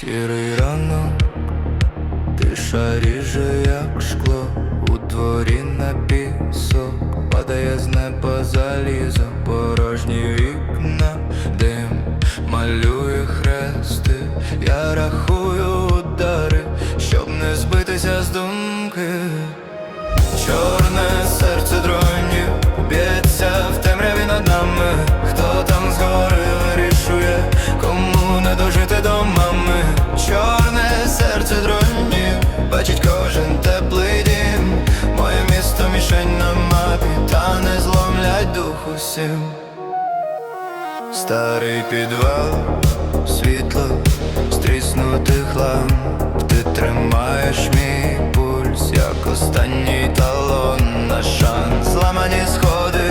Сірий ранок, тиша ріже, як шкло, у дворі на пісок, падає з неба залізо, порожні вікна, дим малює хрести, я рахую зломлять дух усім. Старий підвал, світло, стріснутих ламп Ти тримаєш мій пульс, як останній талон. На шанс Зламані сходи,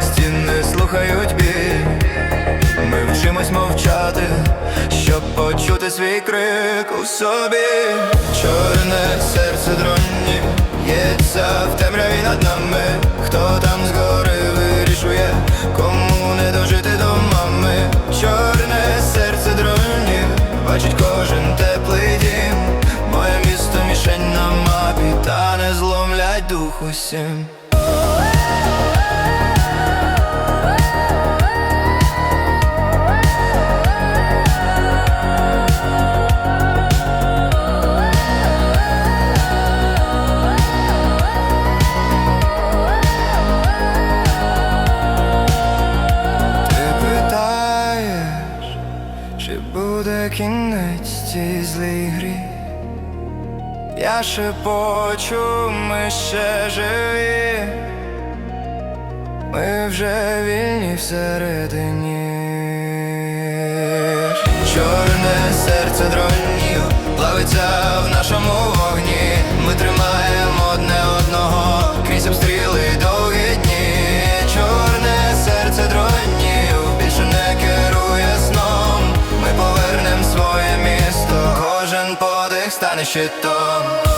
стіни слухають біль. Ми вчимось мовчати, щоб почути свій крик у собі. Чорне серце дронів Ється в темряві над нами дух усім чи буде кінець цій злій грі? Я шепочу, ми ще живі, ми вже вільні всередині. Чорне серце дронів плавиться в нашому I it though.